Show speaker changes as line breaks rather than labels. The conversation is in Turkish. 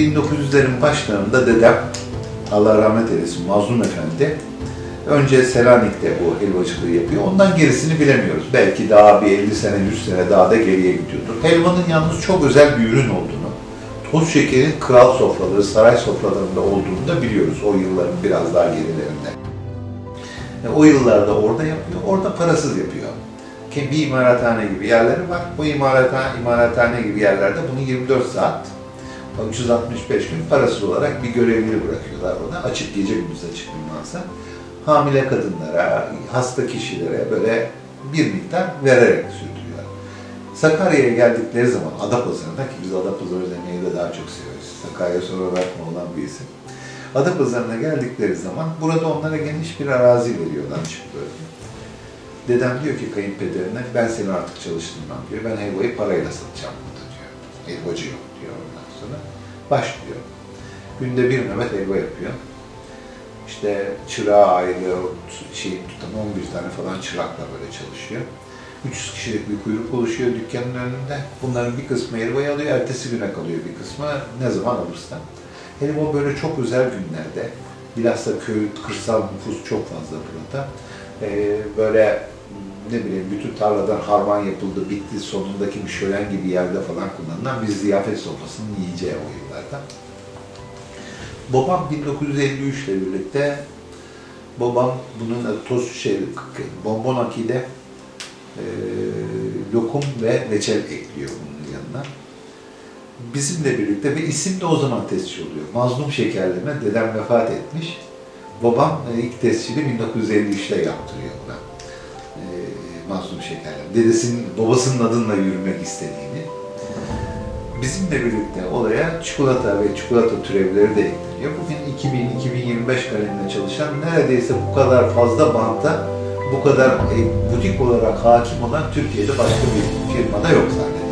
1900'lerin başlarında dedem, Allah rahmet eylesin, Mazlum Efendi, önce Selanik'te bu helvacılığı yapıyor. Ondan gerisini bilemiyoruz. Belki daha bir 50 sene, 100 sene daha da geriye gidiyordur. Helvanın yalnız çok özel bir ürün olduğunu, toz şekerin kral sofraları, saray sofralarında olduğunu da biliyoruz o yılların biraz daha gerilerinde. E, O yıllarda orada yapıyor, orada parasız yapıyor. Bir imarathane gibi yerleri var. Bu imarathane, imarathane gibi yerlerde bunu 24 saat, 365 gün parasız olarak bir görevli bırakıyorlar ona. Açık gece gündüz açık bir mağaza. Hamile kadınlara, hasta kişilere böyle bir miktar vererek sürdürüyor. Sakarya'ya geldikleri zaman Adapazarı'na ki biz Adapazarı demeyi de daha çok seviyoruz. Sakarya sonra bakma olan bir isim. Adapazarı'na geldikleri zaman burada onlara geniş bir arazi veriyorlar açık bölge. Dedem diyor ki kayınpederine ben seni artık çalıştırmam diyor. Ben helvayı parayla satacağım burada. Helvacı yok diyor ondan sonra. Başlıyor. Günde bir Mehmet helva yapıyor. İşte çırağı ayrı, şey tutan 11 tane falan çırakla böyle çalışıyor. 300 kişilik bir kuyruk oluşuyor dükkanın önünde. Bunların bir kısmı helvayı alıyor, ertesi güne kalıyor bir kısmı ne zaman alırsa. Helva böyle çok özel günlerde, bilhassa köy, kırsal nüfus çok fazla burada. Ee, böyle ne bileyim bütün tarladan harman yapıldı, bitti, sonundaki bir şölen gibi yerde falan kullanılan bir ziyafet sofrasının yiyeceği o yıllarda. Babam 1953 ile birlikte babam bunun adı toz şey, bonbon akide e, lokum ve reçel ekliyor bunun yanına. Bizimle birlikte ve isim de o zaman tescil oluyor. Mazlum şekerleme, dedem vefat etmiş. Babam ilk tescili 1953'te yaptırıyor buna. E, mazlum şekerleme. Dedesinin, babasının adınla yürümek istediğini. Bizimle birlikte olaya çikolata ve çikolata türevleri de ekleniyor. Bugün 2000-2025 kaleminde çalışan neredeyse bu kadar fazla bantta bu kadar e, butik olarak hakim olan Türkiye'de başka bir firmada yok zaten.